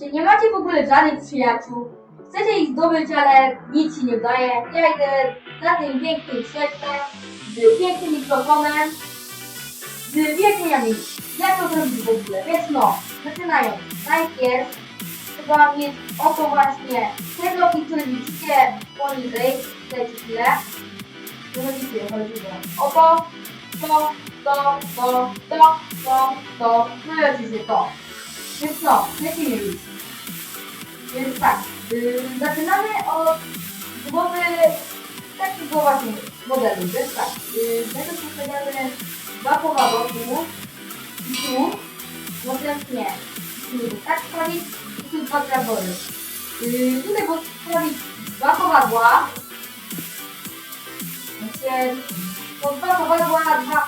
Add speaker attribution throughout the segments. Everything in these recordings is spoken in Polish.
Speaker 1: Czy nie macie w ogóle żadnych przyjaciół? Chcecie ich zdobyć, ale nic się nie udaje. Ja idę za tym pięknym świetlem, z pięknym mikrofonem, z wyjaśnieniami, jak to zrobić w ogóle. Więc no, zaczynając. Najpierw trzeba mieć oto właśnie te bloki, które widzicie poniżej. Dajcie chwilę. Zobaczycie, chodziło. Oto, to, to, to, to, to, to, no i to. Więc no, lecimy już. Więc tak, yy, zaczynamy od budowy takiego właśnie modelu. Więc tak, yy, najpierw postawiamy dwa kowadła tu i tu. Następnie musimy tak wstawić i tu dwa trabory. Yy, tutaj postawić dwa kowadła. Znaczy, po dwa kowadła, dwa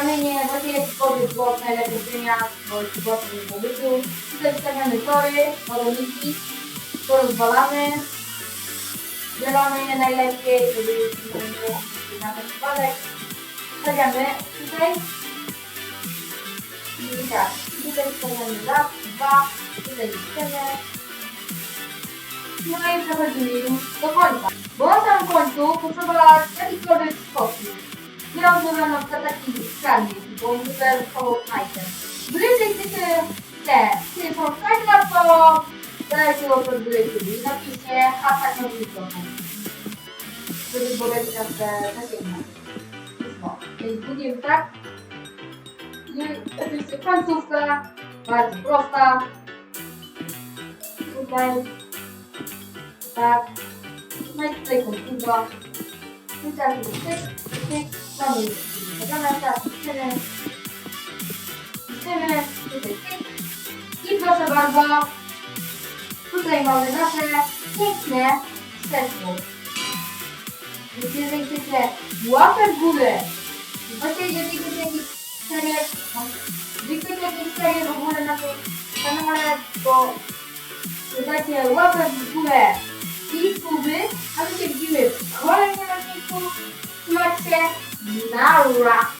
Speaker 1: kamienie, właśnie wody blok najlepiej ziemia, bo blok nie pobytu. Tutaj wstawiamy tory, baloniki, to rozwalamy. Zielony najlepiej, żeby nie było na ten przypadek. Stawiamy tutaj. I tak, tutaj stawiamy raz, dwa, tutaj chcemy. No i przechodzimy już do końca. Bo na samym końcu potrzeba jakikolwiek sposób. Ja używam na przykład taki skalnik, bo muszę koło knajpę. Bliżej chcecie te, są knajpę, to dajcie o to bliżej i napiszcie hashtag mikrofon. Żeby lepiej na te zasięgnąć. No, więc budujemy tak. I oczywiście końcówka, bardzo prosta. Tutaj, tak. No i tutaj końcówka. Tak, tyk, tyk, mamy tak, I proszę bardzo, tutaj mamy nasze piękne serce. Myślę, że chcecie łapę w górę. Zobaczcie, że tylko jakiś serial, wykrycie jakiś serial w ogóle na tym kanale, bo dajcie łapę w górę i suby, aby się widzimy w kolejnym odcinku. Trzymajcie się. Now rock.